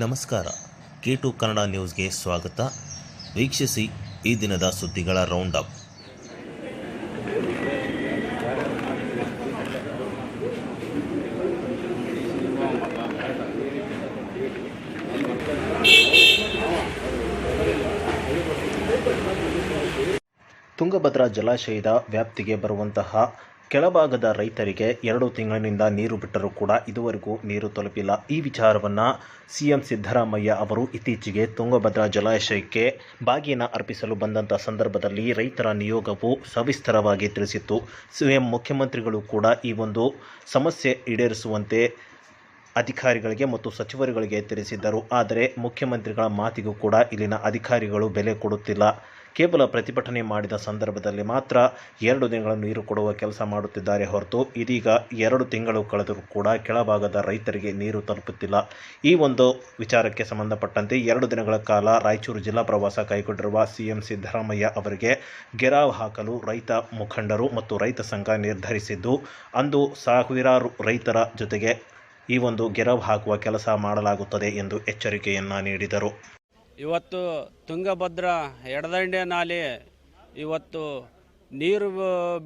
ನಮಸ್ಕಾರ. K to Kannada ನ್ಯೂಸ್ಗೆ ಸ್ವಾಗತ. ವೀಕ್ಷಿಸಿ ಈ ದಿನದ ಸುದ್ದಿಗಳ ರೌಂಡ್ ಅಪ್ ತುಂಗಭದ್ರಾ ಜಲಾಶಯದ ವ್ಯಾಪ್ತಿಗೆ ಬರುವಂತಹ ಕೆಳಭಾಗದ ರೈತರಿಗೆ ಎರಡು ತಿಂಗಳಿನಿಂದ ನೀರು ಬಿಟ್ಟರೂ ಕೂಡ ಇದುವರೆಗೂ ನೀರು ತಲುಪಿಲ್ಲ. ಈ ವಿಚಾರವನ್ನು ಸಿಎಂ ಸಿದ್ದರಾಮಯ್ಯ ಅವರು ಇತ್ತೀಚೆಗೆ ತುಂಗಭದ್ರಾ ಜಲಾಶಯಕ್ಕೆ ಬಾಗಿನ ಅರ್ಪಿಸಲು ಬಂದಂಥ ಸಂದರ್ಭದಲ್ಲಿ ರೈತರ ನಿಯೋಗವು ಸವಿಸ್ತರವಾಗಿ ತಿಳಿಸಿತ್ತು. ಸಿಎಂ ಮುಖ್ಯಮಂತ್ರಿಗಳು ಕೂಡ ಈ ಒಂದು ಸಮಸ್ಯೆ ಈಡೇರಿಸುವಂತೆ ಅಧಿಕಾರಿಗಳಿಗೆ ಮತ್ತು ಸಚಿವರುಗಳಿಗೆ ತಿಳಿಸಿದ್ದರು. ಆದರೆ ಮುಖ್ಯಮಂತ್ರಿಗಳ ಮಾತಿಗೂ ಕೂಡ ಇಲ್ಲಿನ ಅಧಿಕಾರಿಗಳು ಬೆಲೆ ಕೊಡುತ್ತಿಲ್ಲ. ಕೇವಲ ಪ್ರತಿಭಟನೆ ಮಾಡಿದ ಸಂದರ್ಭದಲ್ಲಿ ಮಾತ್ರ ಎರಡು ದಿನಗಳ ನೀರು ಕೊಡುವ ಕೆಲಸ ಮಾಡುತ್ತಿದ್ದಾರೆ ಹೊರತು ಇದೀಗ ಎರಡು ತಿಂಗಳು ಕಳೆದರೂ ಕೂಡ ಕೆಳಭಾಗದ ರೈತರಿಗೆ ನೀರು ತಲುಪುತ್ತಿಲ್ಲ. ಈ ಒಂದು ವಿಚಾರಕ್ಕೆ ಸಂಬಂಧಪಟ್ಟಂತೆ ಎರಡು ದಿನಗಳ ಕಾಲ ರಾಯಚೂರು ಜಿಲ್ಲಾ ಪ್ರವಾಸ ಕೈಗೊಂಡಿರುವ ಸಿಎಂ ಸಿದ್ದರಾಮಯ್ಯ ಅವರಿಗೆ ಗೆರಾವ್ ಹಾಕಲು ರೈತ ಮುಖಂಡರು ಮತ್ತು ರೈತ ಸಂಘ ನಿರ್ಧರಿಸಿದ್ದು, ಅಂದು ಸಾವಿರಾರು ರೈತರ ಜೊತೆಗೆ ಈ ಒಂದು ಗೆರವ್ ಹಾಕುವ ಕೆಲಸ ಮಾಡಲಾಗುತ್ತದೆ ಎಂದು ಎಚ್ಚರಿಕೆಯನ್ನ ನೀಡಿದರು. ಇವತ್ತು ತುಂಗಭದ್ರಾ ಎಡದಂಡೆ ನಾಲೆ, ಇವತ್ತು ನೀರು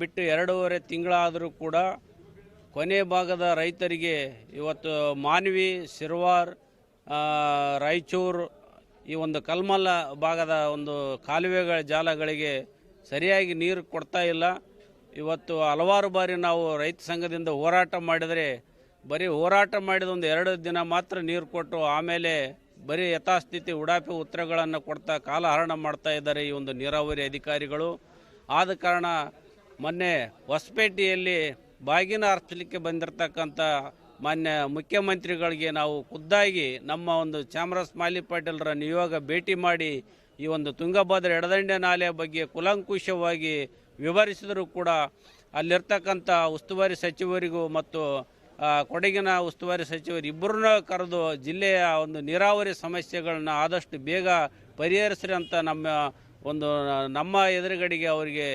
ಬಿಟ್ಟು ಎರಡೂವರೆ ತಿಂಗಳಾದರೂ ಕೂಡ ಕೊನೆ ಭಾಗದ ರೈತರಿಗೆ ಇವತ್ತು ಮಾನ್ವಿ, ಸಿರ್ವಾರ್ ರಾಯಚೂರು ಈ ಒಂದು ಕಲ್ಮಲ್ಲ ಭಾಗದ ಒಂದು ಕಾಲುವೆಗಳ ಜಾಲಗಳಿಗೆ ಸರಿಯಾಗಿ ನೀರು ಕೊಡ್ತಾ ಇಲ್ಲ. ಇವತ್ತು ಹಲವಾರು ಬಾರಿ ನಾವು ರೈತ ಸಂಘದಿಂದ ಹೋರಾಟ ಮಾಡಿದರೆ ಬರೀ ಹೋರಾಟ ಮಾಡಿದ ಒಂದು ಎರಡು ದಿನ ಮಾತ್ರ ನೀರು ಕೊಟ್ಟು ಆಮೇಲೆ ಬರೀ ಯಥಾಸ್ಥಿತಿ ಉಡಾಪಿ ಉತ್ತರಗಳನ್ನು ಕೊಡ್ತಾ ಕಾಲಹರಣ ಮಾಡ್ತಾ ಇದ್ದಾರೆ ಈ ಒಂದು ನೀರಾವರಿ ಅಧಿಕಾರಿಗಳು. ಆದ ಕಾರಣ ಮೊನ್ನೆ ಹೊಸಪೇಟೆಯಲ್ಲಿ ಬಾಗಿನ ಅರ್ಚಲಿಕ್ಕೆ ಬಂದಿರತಕ್ಕಂಥ ಮಾನ್ಯ ಮುಖ್ಯಮಂತ್ರಿಗಳಿಗೆ ನಾವು ಖುದ್ದಾಗಿ ನಮ್ಮ ಒಂದು ಚಾಮರಾಜ್ ಮಾಲಿ ಪಾಟೀಲ್ರ ನಿಯೋಗ ಭೇಟಿ ಮಾಡಿ ಈ ಒಂದು ತುಂಗಭದ್ರ ಎಡದಂಡೆ ನಾಲೆಯ ಬಗ್ಗೆ ಕುಲಂಕುಷವಾಗಿ ವಿವರಿಸಿದರೂ ಕೂಡ ಅಲ್ಲಿರ್ತಕ್ಕಂಥ ಉಸ್ತುವಾರಿ ಸಚಿವರಿಗೂ ಮತ್ತು ಕೊಡಗಿನ ಉಸ್ತುವಾರಿ ಸಚಿವರು ಇಬ್ಬರನ್ನ ಕರೆದು ಜಿಲ್ಲೆಯ ಒಂದು ನೀರಾವರಿ ಸಮಸ್ಯೆಗಳನ್ನ ಆದಷ್ಟು ಬೇಗ ಪರಿಹರಿಸ್ರಿ ಅಂತ ನಮ್ಮ ಒಂದು, ನಮ್ಮ ಎದುರುಗಡೆಗೆ ಅವರಿಗೆ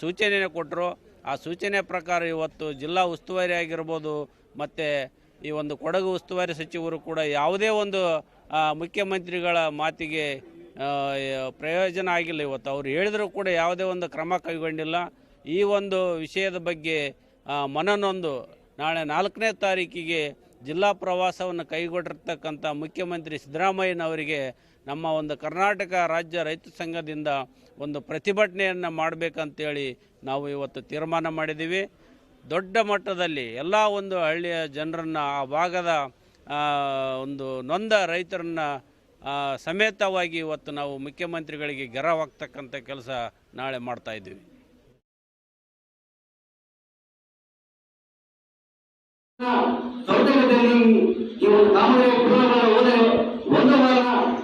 ಸೂಚನೆ ಸೂಚನೆಯನ್ನು ಕೊಟ್ಟರು ಆ ಸೂಚನೆ ಪ್ರಕಾರ ಇವತ್ತು ಜಿಲ್ಲಾ ಉಸ್ತುವಾರಿ ಆಗಿರ್ಬೋದು, ಮತ್ತು ಈ ಒಂದು ಕೊಡಗು ಉಸ್ತುವಾರಿ ಸಚಿವರು ಕೂಡ ಯಾವುದೇ ಒಂದು ಮುಖ್ಯಮಂತ್ರಿಗಳ ಮಾತಿಗೆ ಪ್ರಯೋಜನ ಆಗಿಲ್ಲ ಇವತ್ತು. ಅವರು ಹೇಳಿದರೂ ಕೂಡ ಯಾವುದೇ ಒಂದು ಕ್ರಮ ಕೈಗೊಂಡಿಲ್ಲ. ಈ ಒಂದು ವಿಷಯದ ಬಗ್ಗೆ ಮನನೊಂದು ನಾಳೆ ನಾಲ್ಕನೇ ತಾರೀಕಿಗೆ ಜಿಲ್ಲಾ ಪ್ರವಾಸವನ್ನು ಕೈಗೊಂಡಿರ್ತಕ್ಕಂಥ ಮುಖ್ಯಮಂತ್ರಿ ಸಿದ್ದರಾಮಯ್ಯನವರಿಗೆ ನಮ್ಮ ಒಂದು ಕರ್ನಾಟಕ ರಾಜ್ಯ ರೈತ ಸಂಘದಿಂದ ಒಂದು ಪ್ರತಿಭಟನೆಯನ್ನು ಮಾಡಬೇಕಂತೇಳಿ ನಾವು ಇವತ್ತು ತೀರ್ಮಾನ ಮಾಡಿದ್ದೀವಿ. ದೊಡ್ಡ ಮಟ್ಟದಲ್ಲಿ ಎಲ್ಲ ಒಂದು ಹಳ್ಳಿಯ ಜನರನ್ನು, ಆ ಭಾಗದ ಒಂದು ನೊಂದ ರೈತರನ್ನು ಸಮೇತವಾಗಿ ಇವತ್ತು ನಾವು ಮುಖ್ಯಮಂತ್ರಿಗಳಿಗೆ ಗೆರವಾಗ್ತಕ್ಕಂಥ ಕೆಲಸ ನಾಳೆ ಮಾಡ್ತಾ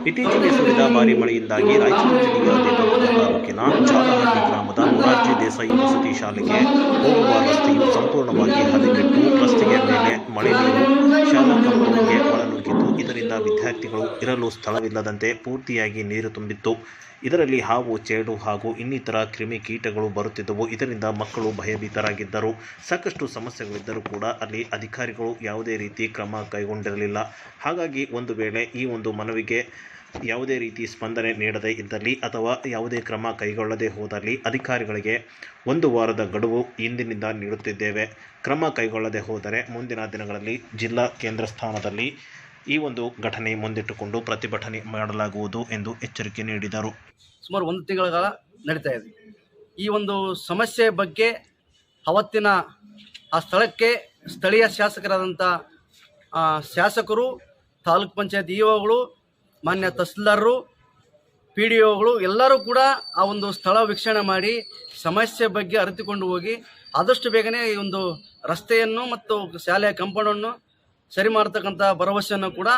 ಇತ್ತೀಚೆಗೆ ಸುರಿದ ಭಾರಿ ಮಳೆಯಿಂದಾಗಿ ರಾಯಚೂರು ಜಿಲ್ಲೆಯ ದೇವದುರ್ಗ ತಾಲೂಕಿನ ಚಾಲಹಳ್ಳಿ ಗ್ರಾಮದ ಮೊರಾರ್ಜಿ ದೇಸಾಯಿ ವಸತಿ ಶಾಲೆಗೆ ಹೋಗುವ ರಸ್ತೆಯು ಸಂಪೂರ್ಣವಾಗಿ ಹದಗೆಟ್ಟು ರಸ್ತೆಯ ಮೇಲೆ ಮಳೆ ನೀರು ಶಾಲಾ ಕಾಂಪೌಂಡ್ಗೆ ಒಳನುಗ್ಗಿದ್ದು ಇದರಿಂದ ವಿದ್ಯಾರ್ಥಿಗಳು ಇರಲು ಸ್ಥಳವಿಲ್ಲದಂತೆ ಪೂರ್ತಿಯಾಗಿ ನೀರು ತುಂಬಿತ್ತು. ಇದರಲ್ಲಿ ಹಾವು, ಚೇಡು ಹಾಗೂ ಇನ್ನಿತರ ಕ್ರಿಮಿಕೀಟಗಳು ಬರುತ್ತಿದ್ದವು. ಇದರಿಂದ ಮಕ್ಕಳು ಭಯಭೀತರಾಗಿದ್ದರು. ಸಾಕಷ್ಟು ಸಮಸ್ಯೆಗಳಿದ್ದರೂ ಕೂಡ ಅಲ್ಲಿ ಅಧಿಕಾರಿಗಳು ಯಾವುದೇ ರೀತಿ ಕ್ರಮ ಕೈಗೊಂಡಿರಲಿಲ್ಲ. ಹಾಗಾಗಿ ಒಂದು ವೇಳೆ ಈ ಒಂದು ಮನವಿಗೆ ಯಾವುದೇ ರೀತಿ ಸ್ಪಂದನೆ ನೀಡದೇ ಇದ್ದಲ್ಲಿ ಅಥವಾ ಯಾವುದೇ ಕ್ರಮ ಕೈಗೊಳ್ಳದೆ ಹೋದಲ್ಲಿ ಅಧಿಕಾರಿಗಳಿಗೆ ಒಂದು ವಾರದ ಗಡುವು ಇಂದಿನಿಂದ ನೀಡುತ್ತಿದ್ದೇವೆ. ಕ್ರಮ ಕೈಗೊಳ್ಳದೆ ಹೋದರೆ ಮುಂದಿನ ದಿನಗಳಲ್ಲಿ ಜಿಲ್ಲಾ ಕೇಂದ್ರ ಸ್ಥಾನದಲ್ಲಿ ಈ ಒಂದು ಘಟನೆ ಮುಂದಿಟ್ಟುಕೊಂಡು ಪ್ರತಿಭಟನೆ ಮಾಡಲಾಗುವುದು ಎಂದು ಎಚ್ಚರಿಕೆ ನೀಡಿದರು. ಸುಮಾರು ಒಂದು ತಿಂಗಳ ಕಾಲ ನಡೀತಾ ಇದೆ. ಈ ಒಂದು ಸಮಸ್ಯೆ ಬಗ್ಗೆ ಅವತ್ತಿನ ಆ ಸ್ಥಳಕ್ಕೆ ಸ್ಥಳೀಯ ಶಾಸಕರಾದಂಥ ಶಾಸಕರು, ತಾಲೂಕ್ ಪಂಚಾಯತ್ ಇ ಒಗಳು ಮಾನ್ಯ ತಹಸೀಲ್ದಾರರು, ಪಿ ಡಿ ಒಗಳು ಎಲ್ಲರೂ ಕೂಡ ಆ ಒಂದು ಸ್ಥಳ ವೀಕ್ಷಣೆ ಮಾಡಿ ಸಮಸ್ಯೆ ಬಗ್ಗೆ ಅರಿತುಕೊಂಡು ಹೋಗಿ ಆದಷ್ಟು ಬೇಗನೆ ಈ ಒಂದು ರಸ್ತೆಯನ್ನು ಮತ್ತು ಶಾಲೆಯ ಕಂಪೌಂಡನ್ನು ಸರಿ ಮಾಡ್ತಕ್ಕಂಥ ಭರವಸೆಯನ್ನು ಕೂಡ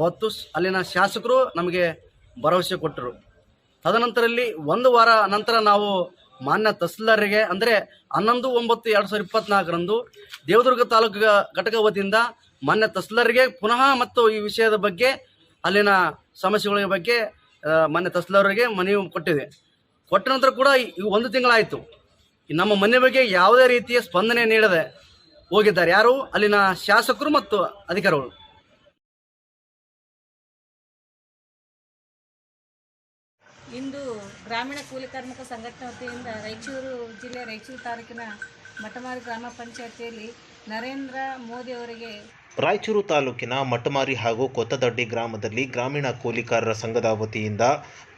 ಅವತ್ತು ಅಲ್ಲಿನ ಶಾಸಕರು ನಮಗೆ ಭರವಸೆ ಕೊಟ್ಟರು. ತದನಂತರಲ್ಲಿ ಒಂದು ವಾರ ನಂತರ ನಾವು ಮಾನ್ಯ ತಹಸೀಲ್ದಾರರಿಗೆ, ಅಂದರೆ ಹನ್ನೊಂದು ಒಂಬತ್ತು ಎರಡು ಸಾವಿರದ ಇಪ್ಪತ್ನಾಲ್ಕರಂದು ದೇವದುರ್ಗ ತಾಲೂಕು ಘಟಕ ವತಿಯಿಂದ ಮಾನ್ಯ ತಹಸೀಲ್ದಾರರಿಗೆ ಪುನಃ ಮತ್ತು ಈ ವಿಷಯದ ಬಗ್ಗೆ, ಅಲ್ಲಿನ ಸಮಸ್ಯೆಗಳ ಬಗ್ಗೆ ಮಾನ್ಯ ತಹಸೀಲ್ದಾರರಿಗೆ ಮನವಿ ಕೊಟ್ಟಿದೆ. ಕೊಟ್ಟ ನಂತರ ಕೂಡ ಒಂದು ತಿಂಗಳಾಯಿತು. ನಮ್ಮ ಮನೆ ಬಗ್ಗೆ ಯಾವುದೇ ರೀತಿಯ ಸ್ಪಂದನೆ ನೀಡದೆ ಹೋಗಿದ್ದಾರೆ ಯಾರು? ಅಲ್ಲಿನ ಶಾಸಕರು ಮತ್ತು ಅಧಿಕಾರಿಗಳು. ಇಂದು ಗ್ರಾಮೀಣ ಕೂಲಿ ಕಾರ್ಮಿಕ ಸಂಘಟನೆ ವತಿಯಿಂದ ರಾಯಚೂರು ಜಿಲ್ಲೆ ರಾಯಚೂರು ತಾಲೂಕಿನ ಮಠಮಾರಿ ಗ್ರಾಮ ಪಂಚಾಯತಿಯಲ್ಲಿ ನರೇಂದ್ರ ಮೋದಿ ಅವರಿಗೆ ರಾಯಚೂರು ತಾಲೂಕಿನ ಮಟ್ಟಮಾರಿ ಹಾಗೂ ಕೊತ್ತದಡ್ಡಿ ಗ್ರಾಮದಲ್ಲಿ ಗ್ರಾಮೀಣ ಕೂಲಿಕಾರರ ಸಂಘದ ವತಿಯಿಂದ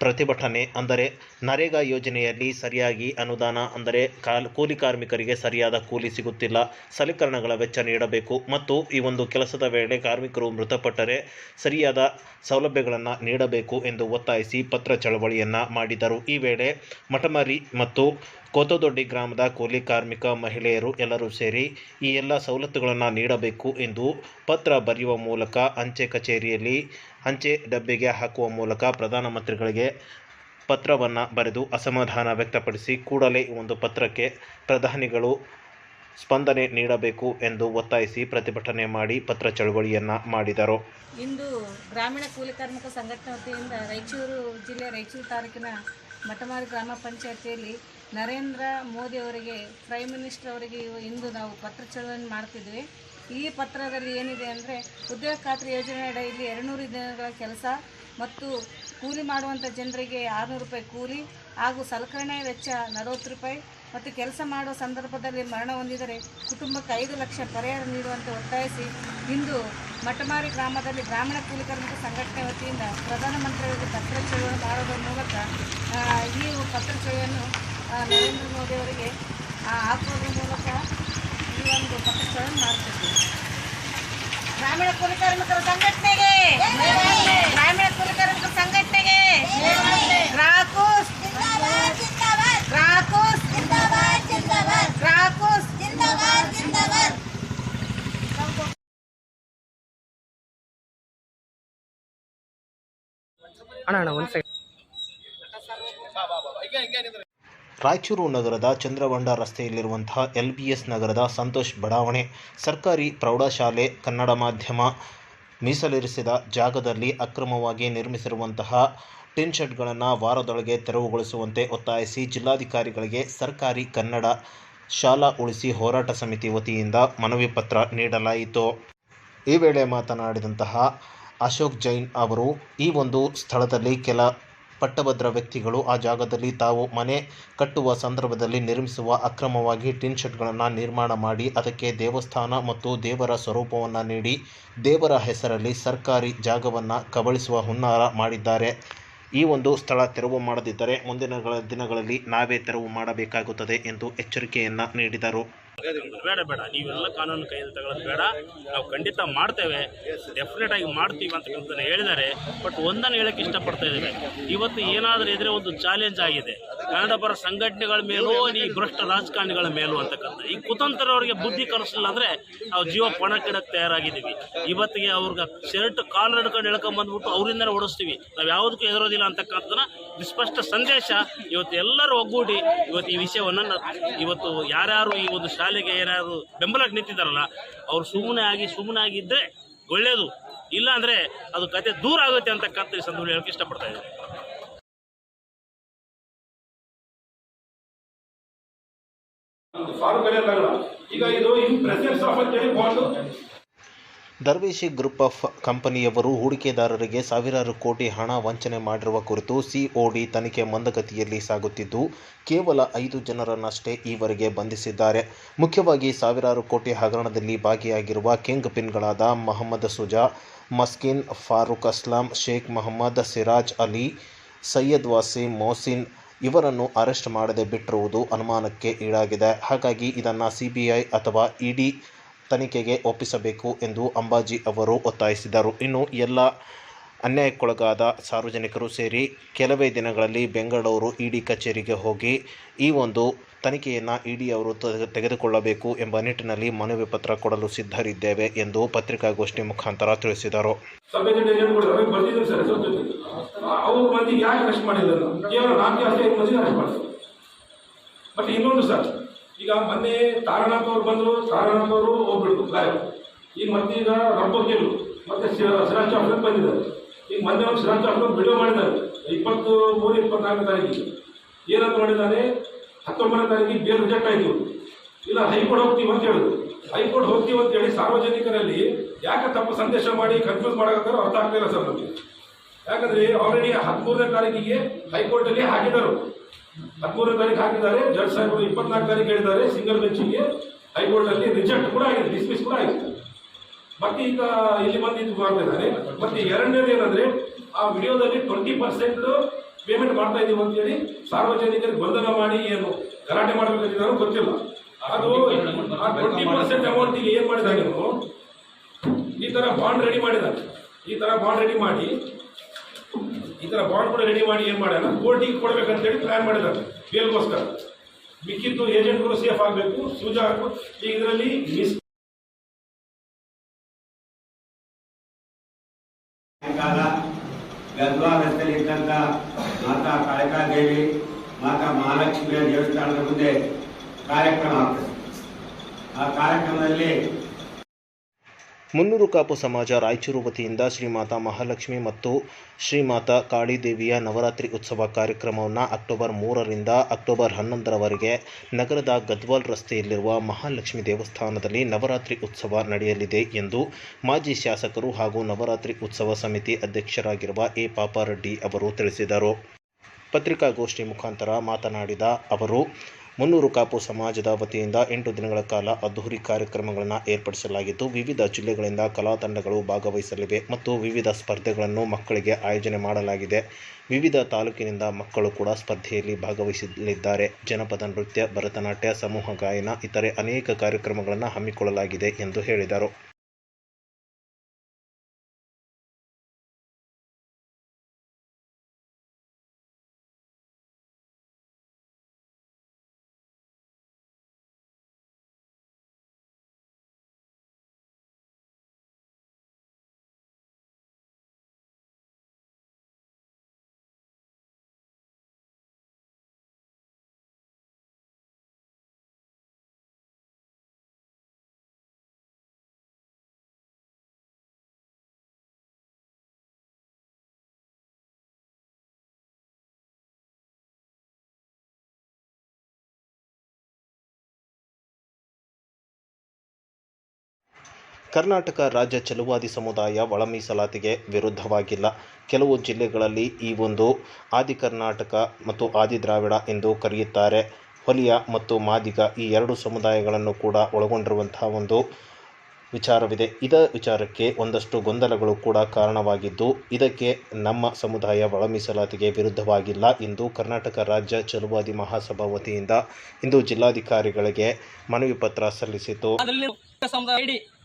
ಪ್ರತಿಭಟನೆ, ಅಂದರೆ ನರೇಗಾ ಯೋಜನೆಯಲ್ಲಿ ಸರಿಯಾಗಿ ಅನುದಾನ, ಅಂದರೆ ಕಾಲ್, ಕೂಲಿ ಕಾರ್ಮಿಕರಿಗೆ ಸರಿಯಾದ ಕೂಲಿ ಸಿಗುತ್ತಿಲ್ಲ, ಸಲಕರಣೆಗಳ ವೆಚ್ಚ ನೀಡಬೇಕು ಮತ್ತು ಈ ಒಂದು ಕೆಲಸದ ವೇಳೆ ಕಾರ್ಮಿಕರು ಮೃತಪಟ್ಟರೆ ಸರಿಯಾದ ಸೌಲಭ್ಯಗಳನ್ನು ನೀಡಬೇಕು ಎಂದು ಒತ್ತಾಯಿಸಿ ಪತ್ರ ಚಳವಳಿಯನ್ನು ಮಾಡಿದರು. ಈ ವೇಳೆ ಮಠಮಾರಿ ಮತ್ತು ಕೋತದೊಡ್ಡಿ ಗ್ರಾಮದ ಕೂಲಿ ಕಾರ್ಮಿಕ ಮಹಿಳೆಯರು ಎಲ್ಲರೂ ಸೇರಿ ಈ ಎಲ್ಲ ಸವಲತ್ತುಗಳನ್ನು ನೀಡಬೇಕು ಎಂದು ಪತ್ರ ಬರೆಯುವ ಮೂಲಕ, ಅಂಚೆ ಕಚೇರಿಯಲ್ಲಿ ಅಂಚೆ ಡಬ್ಬಿಗೆ ಹಾಕುವ ಮೂಲಕ ಪ್ರಧಾನಮಂತ್ರಿಗಳಿಗೆ ಪತ್ರವನ್ನು ಬರೆದು ಅಸಮಾಧಾನ ವ್ಯಕ್ತಪಡಿಸಿ ಕೂಡಲೇ ಒಂದು ಪತ್ರಕ್ಕೆ ಪ್ರಧಾನಿಗಳು ಸ್ಪಂದನೆ ನೀಡಬೇಕು ಎಂದು ಒತ್ತಾಯಿಸಿ ಪ್ರತಿಭಟನೆ ಮಾಡಿ ಪತ್ರ ಚಳವಳಿಯನ್ನು ಮಾಡಿದರು. ಇಂದು ಗ್ರಾಮೀಣ ಕೂಲಿ ಕಾರ್ಮಿಕ ಸಂಘಟನೆ ವತಿಯಿಂದ ರಾಯಚೂರು ಜಿಲ್ಲೆ ರಾಯಚೂರು ತಾಲೂಕಿನ ಮಠಮಾರಿ ಗ್ರಾಮ ಪಂಚಾಯತಿಯಲ್ಲಿ ನರೇಂದ್ರ ಮೋದಿ ಅವರಿಗೆ ಪ್ರೈಮ್ ಮಿನಿಸ್ಟರ್ ಅವರಿಗೆ ಇಂದು ನಾವು ಪತ್ರ ಚಳವಳಿ ಮಾಡ್ತಿದ್ವಿ. ಈ ಪತ್ರದಲ್ಲಿ ಏನಿದೆ ಅಂದರೆ, ಉದ್ಯೋಗ ಖಾತ್ರಿ ಯೋಜನೆ ಅಡಿಯಲ್ಲಿ ಎರಡುನೂರು ದಿನಗಳ ಕೆಲಸ ಮತ್ತು ಕೂಲಿ ಮಾಡುವಂಥ ಜನರಿಗೆ ಆರುನೂರು ರೂಪಾಯಿ ಕೂಲಿ ಹಾಗೂ ಸಲಕರಣೆ ವೆಚ್ಚ ನಲವತ್ತು ರೂಪಾಯಿ ಮತ್ತು ಕೆಲಸ ಮಾಡುವ ಸಂದರ್ಭದಲ್ಲಿ ಮರಣ ಹೊಂದಿದರೆ ಕುಟುಂಬಕ್ಕೆ ಐದು ಲಕ್ಷ ಪರಿಹಾರ ನೀಡುವಂತೆ ಒತ್ತಾಯಿಸಿ ಇಂದು ಮಟಮಾರಿ ಗ್ರಾಮದಲ್ಲಿ ಗ್ರಾಮೀಣ ಕೂಲಿ ಕಾರ್ಮಿಕ ಸಂಘಟನೆ ವತಿಯಿಂದ ಪ್ರಧಾನಮಂತ್ರಿಯವರಿಗೆ ಪತ್ರ ಚಳುವಳಿ ಮಾಡೋದ್ರ ಮೂಲಕ ಈ ಪತ್ರ ಚಳುವಳಿಯನ್ನು ನರೇಂದ್ರ ಮೋದಿ ಅವರಿಗೆ ಆ, ಹಾಕೋದ್ರ ಮೂಲಕ ಈ ಒಂದು ಚಳುವಳಿ ಮಾಡ್ತಿದ್ದೀವಿ ಗ್ರಾಮೀಣ ಕೂಲಿ ಕಾರ್ಮಿಕರ ಸಂಘಟನೆಗೆ! ಗ್ರಾಮೀಣ ಕೂಲಿ ಕಾರ್ಮಿಕರ ಸಂಘಟನೆಗೆ! ಅಣ್ಣ ಅಣ್ಣ ಒಂದು ಸೆಕೆಂಡ್ ರಾಯಚೂರು ನಗರದ ಚಂದ್ರವಂಡ ರಸ್ತೆಯಲ್ಲಿರುವಂತಹ ಎಲ್ ಬಿ ಎಸ್ ನಗರದ ಸಂತೋಷ್ ಬಡಾವಣೆ ಸರ್ಕಾರಿ ಪ್ರೌಢಶಾಲೆ ಕನ್ನಡ ಮಾಧ್ಯಮ ಮೀಸಲಿರಿಸಿದ ಜಾಗದಲ್ಲಿ ಅಕ್ರಮವಾಗಿ ನಿರ್ಮಿಸಿರುವಂತಹ ಟಿನ್ ಶೆಡ್ಗಳನ್ನು ವಾರದೊಳಗೆ ತೆರವುಗೊಳಿಸುವಂತೆ ಒತ್ತಾಯಿಸಿ ಜಿಲ್ಲಾಧಿಕಾರಿಗಳಿಗೆ ಸರ್ಕಾರಿ ಕನ್ನಡ ಶಾಲಾ ಉಳಿಸಿ ಹೋರಾಟ ಸಮಿತಿ ವತಿಯಿಂದ ಮನವಿ ಪತ್ರ ನೀಡಲಾಯಿತು. ಈ ವೇಳೆ ಮಾತನಾಡಿದಂತಹ ಅಶೋಕ್ ಜೈನ್ ಅವರು, ಈ ಒಂದು ಸ್ಥಳದಲ್ಲಿ ಕೆಲ ಪಟ್ಟಭದ್ರ ವ್ಯಕ್ತಿಗಳು ಆ ಜಾಗದಲ್ಲಿ ತಾವು ಮನೆ ಕಟ್ಟುವ ಸಂದರ್ಭದಲ್ಲಿ ನಿರ್ಮಿಸುವ ಅಕ್ರಮವಾಗಿ ಟಿನ್ ಶೆಡ್ಗಳನ್ನು ನಿರ್ಮಾಣ ಮಾಡಿ ಅದಕ್ಕೆ ದೇವಸ್ಥಾನ ಮತ್ತು ದೇವರ ಸ್ವರೂಪವನ್ನು ನೀಡಿ ದೇವರ ಹೆಸರಲ್ಲಿ ಸರ್ಕಾರಿ ಜಾಗವನ್ನು ಕಬಳಿಸುವ ಹುನ್ನಾರ ಮಾಡಿದ್ದಾರೆ. ಈ ಒಂದು ಸ್ಥಳ ತೆರವು ಮಾಡದಿದ್ದರೆ ಮುಂದಿನ ದಿನಗಳಲ್ಲಿ ನಾವೇ ತೆರವು ಮಾಡಬೇಕಾಗುತ್ತದೆ ಎಂದು ಎಚ್ಚರಿಕೆಯನ್ನು ನೀಡಿದರು. ಬೇಡ ಬೇಡ. ನೀವೆಲ್ಲ ಕಾನೂನು ಕೈಯಲ್ಲಿ ತಗೊಳ್ಳೋದು ಬೇಡ. ನಾವು ಖಂಡಿತ ಮಾಡ್ತೇವೆ. ಡೆಫಿನೆಟ್ ಆಗಿ ಮಾಡ್ತೀವಿ ಅಂತಕ್ಕಂಥ ಹೇಳಿದ್ದಾರೆ. ಬಟ್ ಒಂದನ್ನು ಹೇಳಕ್ಕೆ ಇಷ್ಟಪಡ್ತಾ ಇದ್ದೇವೆ ಇವತ್ತು ಏನಾದರೂ ಇದ್ರೆ ಒಂದು ಚಾಲೆಂಜ್ ಆಗಿದೆ. ಕನ್ನಡ ಪರ ಸಂಘಟನೆಗಳ ಮೇಲೂ, ಈ ಭ್ರಷ್ಟ ರಾಜಕಾರಣಿಗಳ ಮೇಲೂ ಅಂತಕ್ಕಂಥ. ಈ ಕುತಂತ್ರವರಿಗೆ ಬುದ್ಧಿ ಕಲಿಸಲಿಲ್ಲ ಅಂದರೆ ನಾವು ಜೀವ ಪಣಕ್ಕಿಡಕ್ಕೆ ತಯಾರಾಗಿದ್ದೀವಿ. ಇವತ್ತಿಗೆ ಅವ್ರಿಗೆ ಶರ್ಟ್, ಕಾಲು ಹಿಡ್ಕೊಂಡು ಎಳ್ಕೊಂಡ್ ಅವರಿಂದಲೇ ಓಡಿಸ್ತೀವಿ. ನಾವು ಯಾವುದಕ್ಕೂ ಎದುರೋದಿಲ್ಲ ಅಂತಕ್ಕಂಥನ ಸ್ಪಷ್ಟ ಸಂದೇಶ ಇವತ್ತು ಎಲ್ಲರೂ ಒಗ್ಗೂಡಿ ಇವತ್ತು ಈ ವಿಷಯವನ್ನು ಇವತ್ತು ಯಾರ್ಯಾರು ಈ ಒಂದು ಶಾಲೆಗೆ ಯಾರ್ಯಾರು ಬೆಂಬಲಕ್ಕೆ ನಿಂತಿದ್ದಾರಲ್ಲ, ಅವರು ಸುಮ್ಮನೆ ಆಗಿ ಸುಮ್ಮನೆ ಆಗಿದ್ದರೆ ಒಳ್ಳೆಯದು ಇಲ್ಲ ಅಂದರೆ ಅದು ಕತೆ ದೂರ ಆಗುತ್ತೆ ಅಂತಕ್ಕಂಥ ಈ ಸಂದರ್ಭದಲ್ಲಿ ಹೇಳಕ್ಕೆ ಇಷ್ಟಪಡ್ತಾ ಇದ್ದೀನಿ. ಈಗ ಇದು ಇನ್ ಪ್ರೆಸೆನ್ಸ್ ಆಫ್ ಅಂತೇಳಿ ಬಾಂಡ್ ದರ್ವೇಶಿ ಗ್ರೂಪ್ ಆಫ್ ಕಂಪನಿಯವರು ಹೂಡಿಕೆದಾರರಿಗೆ ಸಾವಿರಾರು ಕೋಟಿ ಹಣ ವಂಚನೆ ಮಾಡಿರುವ ಕುರಿತು ಸಿಒಡಿ ತನಿಖೆ ಮಂದಗತಿಯಲ್ಲಿ ಸಾಗುತ್ತಿದ್ದು, ಕೇವಲ ಐದು ಜನರನ್ನಷ್ಟೇ ಈವರೆಗೆ ಬಂಧಿಸಿದ್ದಾರೆ. ಮುಖ್ಯವಾಗಿ ಸಾವಿರಾರು ಕೋಟಿ ಹಗರಣದಲ್ಲಿ ಭಾಗಿಯಾಗಿರುವ ಕಿಂಗ್ ಪಿನ್ಗಳಾದ ಮೊಹಮ್ಮದ್ ಸುಜಾ, ಮಸ್ಕಿನ್, ಫಾರೂಕ್ ಅಸ್ಲಾಂ, ಶೇಖ್ ಮೊಹಮ್ಮದ್, ಸಿರಾಜ್ ಅಲಿ, ಸೈಯದ್ ವಾಸಿಂ, ಮೊಹಸಿನ್ ಇವರನ್ನು ಅರೆಸ್ಟ್ ಮಾಡದೆ ಬಿಟ್ಟಿರುವುದು ಅನುಮಾನಕ್ಕೆ ಈಡಾಗಿದೆ. ಹಾಗಾಗಿ ಇದನ್ನು ಸಿಬಿಐ ಅಥವಾ ಇಡಿ ತನಿಖೆಗೆ ಒಪ್ಪಿಸಬೇಕು ಎಂದು ಅಂಬಾಜಿ ಅವರು ಒತ್ತಾಯಿಸಿದರು. ಇನ್ನು ಎಲ್ಲ ಅನ್ಯಾಯಕ್ಕೊಳಗಾದ ಸಾರ್ವಜನಿಕರು ಸೇರಿ ಕೆಲವೇ ದಿನಗಳಲ್ಲಿ ಬೆಂಗಳೂರು ಇಡಿ ಕಚೇರಿಗೆ ಹೋಗಿ ಈ ಒಂದು ತನಿಖೆಯನ್ನು ಇಡಿ ಅವರು ತೆಗೆ- ತೆಗೆದುಕೊಳ್ಳಬೇಕು ಎಂಬ ನಿಟ್ಟಿನಲ್ಲಿ ಮನವಿ ಪತ್ರ ಕೊಡಲು ಸಿದ್ಧರಿದ್ದೇವೆ ಎಂದು ಪತ್ರಿಕಾಗೋಷ್ಠಿ ಮುಖಾಂತರ ತಿಳಿಸಿದರು. ಈಗ ಮೊನ್ನೆ ತಾರನಾಥ್ ಅವ್ರು ಬಂದರು ತಾರನಾಥ್ ಅವರು ಹೋಗ್ಬಿಡ್ತು ಗಾಯ ಈಗ ಮತ್ತೆ ಈಗ ರಬ್ಬಗಿರು ಮತ್ತೆ ಸಿರಾಜ್ ಚಾಫ್ಲಕ್ ಬಂದಿದ್ದಾರೆ. ಈಗ ಮೊನ್ನೆ ಒಂದು ಸಿರಾಜ್ ಚಾಫ್ಲಕ್ ವಿಡಿಯೋ ಮಾಡಿದ್ದಾರೆ. ಇಪ್ಪತ್ತು ಮೂರು ಇಪ್ಪತ್ನಾಲ್ಕು ತಾರೀಕಿಗೆ. ಏನಂತ ಮಾಡಿದ್ದಾನೆ? ಹತ್ತೊಂಬತ್ತನೇ ತಾರೀಕಿಗೆ ಬೇರೆ ರಿಜೆಕ್ಟ್ ಆಯಿತು. ಇಲ್ಲ, ಹೈಕೋರ್ಟ್ ಹೋಗ್ತೀವಿ ಅಂತ ಹೇಳಿದ್ರು. ಹೈಕೋರ್ಟ್ ಹೋಗ್ತೀವಿ ಅಂತ ಹೇಳಿ ಸಾರ್ವಜನಿಕರಲ್ಲಿ ಯಾಕೆ ತಪ್ಪು ಸಂದೇಶ ಮಾಡಿ ಕನ್ಫ್ಯೂಸ್ ಮಾಡಕತ್ತಾರೋ ಅರ್ಥ ಆಗ್ತಿಲ್ಲ ಸರ್ ನಮಗೆ. ಯಾಕಂದ್ರೆ ಆಲ್ರೆಡಿ ಹದಿಮೂರನೇ ತಾರೀಕಿಗೆ ಹೈಕೋರ್ಟ್ ಅಲ್ಲಿ ಹಾಕಿದ್ದಾರೆ. ಹದಿಮೂರನೇ ತಾರೀಕು ಹಾಕಿದ್ದಾರೆ, ಜಡ್ಜ್ ಸಾಹೇಬರು ಇಪ್ಪತ್ನಾಲ್ಕು ತಾರೀಕು ಹೇಳಿದ್ದಾರೆ, ಸಿಂಗಲ್ ಬೆಂಚಿಗೆ ಹೈಕೋರ್ಟ್ ಅಲ್ಲಿ ರಿಜೆಕ್ಟ್ ಕೂಡ ಆಗಿದೆ ಡಿಸ್ಮಿಸ್ ಕೂಡ ಆಗಿದೆ. ಮತ್ತೆ ಈಗ ಇಲ್ಲಿ ಬಂದು ಇದು ಮಾಡ್ತಿದ್ದಾರೆ ಮತ್ತೆ ಎರಡನೇದು ಏನಂದ್ರೆ, ಆ ವಿಡಿಯೋದಲ್ಲಿ ಟ್ವೆಂಟಿ ಪರ್ಸೆಂಟ್ ಪೇಮೆಂಟ್ ಮಾಡ್ತಾ ಇದೀವಿ ಅಂತ ಹೇಳಿ ಸಾರ್ವಜನಿಕರಿಗೆ ಬಂಧನ ಮಾಡಿ ಏನು ಗಲಾಟೆ ಮಾಡಬೇಕಂತಿದ್ದಾರೋ ಗೊತ್ತಿಲ್ಲ. ಅದು ಆ ಟ್ವೆಂಟಿ ಪರ್ಸೆಂಟ್ ಅಮೌಂಟಿಗೆ ಏನ್ ಮಾಡಿದ್ದಾರೆ? ಈ ತರ ಬಾಂಡ್ ರೆಡಿ ಮಾಡಿದ್ದಾರೆ. ಈ ತರ ಬಾಂಡ್ ರೆಡಿ ಮಾಡಿ ಈ ತರ ಬಾಂಡ್ ಕೂಡ ರೆಡಿ ಮಾಡಿ ಏನ್ ಮಾಡ್ಯಾರ ಕೋರ್ಟಿಗೆ ಕೊಡ್ಬೇಕಂತೇಳಿ ಪ್ಲಾನ್ ಮಾಡಿದ್ದಾರೆ ಬೇಲ್ಗೋಸ್ಕರ ಮಿಕ್ಕಿದ್ದು ಏಜೆಂಟ್ಗಳು ಸೇಫ್ ಆಗಬೇಕು. ಸೂಜಾ ಈಗ ಇದರಲ್ಲಿ ಮಿಸ್ ಗದ್ವಾ ರಸ್ತೆಯಲ್ಲಿ ಇದ್ದಂತ ಮಾತಾ ಕಾಳಿಕಾದೇವಿ ಮಾತಾ ಮಹಾಲಕ್ಷ್ಮಿಯ ದೇವಸ್ಥಾನದ ಮುಂದೆ ಕಾರ್ಯಕ್ರಮ ಆಗ್ತದೆ. ಆ ಕಾರ್ಯಕ್ರಮದಲ್ಲಿ ಮುನ್ನೂರು ಕಾಪು ಸಮಾಜ ರಾಯಚೂರು ವತಿಯಿಂದ ಶ್ರೀಮಾತಾ ಮಹಾಲಕ್ಷ್ಮಿ ಮತ್ತು ಶ್ರೀಮಾತಾ ಕಾಳಿದೇವಿಯ ನವರಾತ್ರಿ ಉತ್ಸವ ಕಾರ್ಯಕ್ರಮವನ್ನು ಅಕ್ಟೋಬರ್ ಮೂರರಿಂದ ಅಕ್ಟೋಬರ್ ಹನ್ನೊಂದರವರೆಗೆ ನಗರದ ಗದ್ವಾಲ್ ರಸ್ತೆಯಲ್ಲಿರುವ ಮಹಾಲಕ್ಷ್ಮಿ ದೇವಸ್ಥಾನದಲ್ಲಿ ನವರಾತ್ರಿ ಉತ್ಸವ ನಡೆಯಲಿದೆ ಎಂದು ಮಾಜಿ ಶಾಸಕರು ಹಾಗೂ ನವರಾತ್ರಿ ಉತ್ಸವ ಸಮಿತಿ ಅಧ್ಯಕ್ಷರಾಗಿರುವ ಎ ಪಾಪಾರೆಡ್ಡಿ ಅವರು ತಿಳಿಸಿದರು. ಪತ್ರಿಕಾಗೋಷ್ಠಿ ಮುಖಾಂತರ ಮಾತನಾಡಿದ ಅವರು ಮುನ್ನೂರು ಕಾಪು ಸಮಾಜದ ವತಿಯಿಂದ ಎಂಟು ದಿನಗಳ ಕಾಲ ಅದ್ಧೂರಿ ಕಾರ್ಯಕ್ರಮಗಳನ್ನು ಏರ್ಪಡಿಸಲಾಗಿದ್ದು, ವಿವಿಧ ಜಿಲ್ಲೆಗಳಿಂದ ಕಲಾ ತಂಡಗಳು ಭಾಗವಹಿಸಲಿವೆ ಮತ್ತು ವಿವಿಧ ಸ್ಪರ್ಧೆಗಳನ್ನು ಮಕ್ಕಳಿಗೆ ಆಯೋಜನೆ ಮಾಡಲಾಗಿದೆ. ವಿವಿಧ ತಾಲೂಕಿನಿಂದ ಮಕ್ಕಳು ಕೂಡ ಸ್ಪರ್ಧೆಯಲ್ಲಿ ಭಾಗವಹಿಸಲಿದ್ದಾರೆ. ಜನಪದ ನೃತ್ಯ, ಭರತನಾಟ್ಯ, ಸಮೂಹ, ಗಾಯನ, ಇತರೆ ಅನೇಕ ಕಾರ್ಯಕ್ರಮಗಳನ್ನು ಹಮ್ಮಿಕೊಳ್ಳಲಾಗಿದೆ ಎಂದು ಹೇಳಿದರು. ಕರ್ನಾಟಕ ರಾಜ್ಯ ಚಲುವಾದಿ ಸಮುದಾಯ ಒಳ ಮೀಸಲಾತಿಗೆ ವಿರುದ್ಧವಾಗಿಲ್ಲ. ಕೆಲವು ಜಿಲ್ಲೆಗಳಲ್ಲಿ ಈ ಒಂದು ಆದಿ ಕರ್ನಾಟಕ ಮತ್ತು ಆದಿ ದ್ರಾವಿಡ ಎಂದು ಕರೆಯುತ್ತಾರೆ. ಹೊಲಿಯ ಮತ್ತು ಮಾದಿಗ ಈ ಎರಡು ಸಮುದಾಯಗಳನ್ನು ಕೂಡ ಒಳಗೊಂಡಿರುವಂತಹ ಒಂದು ವಿಚಾರವಿದೆ. ಇದ ವಿಚಾರಕ್ಕೆ ಒಂದಷ್ಟು ಗೊಂದಲಗಳು ಕೂಡ ಕಾರಣವಾಗಿದ್ದು, ಇದಕ್ಕೆ ನಮ್ಮ ಸಮುದಾಯ ಒಳ ಮೀಸಲಾತಿಗೆ ವಿರುದ್ಧವಾಗಿಲ್ಲ ಎಂದು ಕರ್ನಾಟಕ ರಾಜ್ಯ ಚಲುವಾದಿ ಮಹಾಸಭಾ ವತಿಯಿಂದ ಇಂದು ಜಿಲ್ಲಾಧಿಕಾರಿಗಳಿಗೆ ಮನವಿ ಪತ್ರ ಸಲ್ಲಿಸಿತು.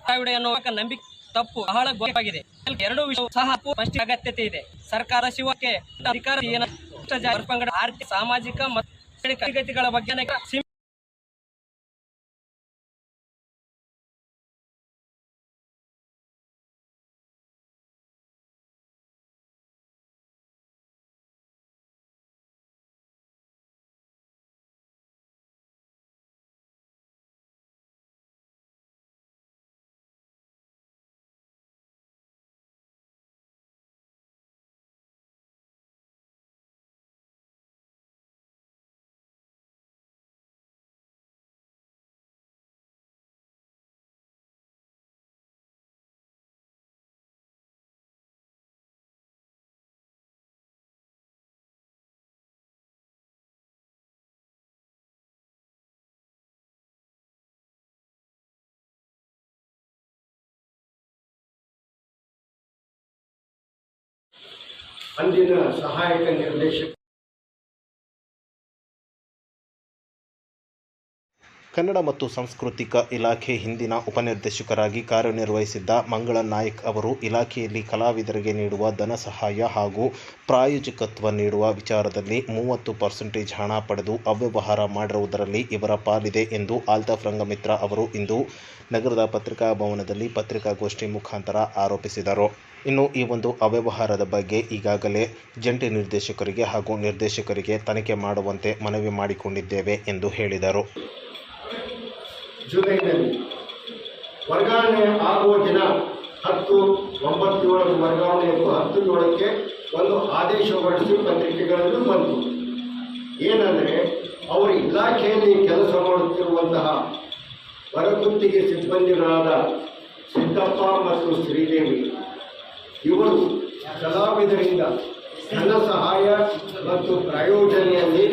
ದ್ರಾವಿಡ ಎನ್ನುವ ನಂಬಿಕೆ ತಪ್ಪು, ಬಹಳ ಗೊತ್ತಾಗಿದೆ ಎರಡು ವಿಷಯ ಸಹ ಅಗತ್ಯತೆ ಇದೆ. ಸರ್ಕಾರ ಶಿವಕ್ಕೆ ಅಧಿಕಾರ ಆರ್ಥಿಕ ಸಾಮಾಜಿಕ ಮತ್ತು ಸ್ಥಿತಿಗತಿಗಳ ಬಗ್ಗೆ అందిన సహాయక నిర్దేశక ಕನ್ನಡ ಮತ್ತು ಸಾಂಸ್ಕೃತಿಕ ಇಲಾಖೆ ಹಿಂದಿನ ಉಪನಿರ್ದೇಶಕರಾಗಿ ಕಾರ್ಯನಿರ್ವಹಿಸಿದ್ದ ಮಂಗಳ ನಾಯಕ್ ಅವರು ಇಲಾಖೆಯಲ್ಲಿ ಕಲಾವಿದರಿಗೆ ನೀಡುವ ಧನ ಸಹಾಯ ಹಾಗೂ ಪ್ರಾಯೋಜಕತ್ವ ನೀಡುವ ವಿಚಾರದಲ್ಲಿ ಮೂವತ್ತು ಪರ್ಸೆಂಟೇಜ್ ಹಣ ಪಡೆದು ಅವ್ಯವಹಾರ ಮಾಡಿರುವುದರಲ್ಲಿ ಇವರ ಪಾಲಿದೆ ಎಂದು ಆಲ್ತಾಫ್ ರಂಗಮಿತ್ರ ಅವರು ಇಂದು ನಗರದ ಪತ್ರಿಕಾ ಭವನದಲ್ಲಿ ಪತ್ರಿಕಾಗೋಷ್ಠಿ ಮುಖಾಂತರ ಆರೋಪಿಸಿದರು. ಇನ್ನು ಈ ಒಂದು ಅವ್ಯವಹಾರದ ಬಗ್ಗೆ ಈಗಾಗಲೇ ಜಂಟಿ ನಿರ್ದೇಶಕರಿಗೆ ಹಾಗೂ ನಿರ್ದೇಶಕರಿಗೆ ತನಿಖೆ ಮಾಡುವಂತೆ ಮನವಿ ಮಾಡಿಕೊಂಡಿದ್ದೇವೆ ಎಂದು ಹೇಳಿದರು. ಜುಲೈನಲ್ಲಿ ವರ್ಗಾವಣೆ ಆಗುವ ದಿನ ಹತ್ತು ಒಂಬತ್ತು ವರ್ಗಾವಣೆ ಎಂದು ಹತ್ತು ಏಳಕ್ಕೆ ಒಂದು ಆದೇಶ ಹೊರಡಿಸಿ ಪತ್ರಿಕೆಗಳಲ್ಲೂ ಬಂತು. ಏನಂದರೆ ಅವರು ಇಲಾಖೆಯಲ್ಲಿ ಕೆಲಸ ಮಾಡುತ್ತಿರುವಂತಹ ಹೊರಗುತ್ತಿಗೆ ಸಿಬ್ಬಂದಿಗಳಾದ ಸಿದ್ದಪ್ಪ ಮತ್ತು ಶ್ರೀದೇವಿ. ಇವರು ಕಲಾವಿದರಿಂದ ಧನ ಸಹಾಯ ಮತ್ತು ಪ್ರಾಯೋಜನೆಯಲ್ಲಿ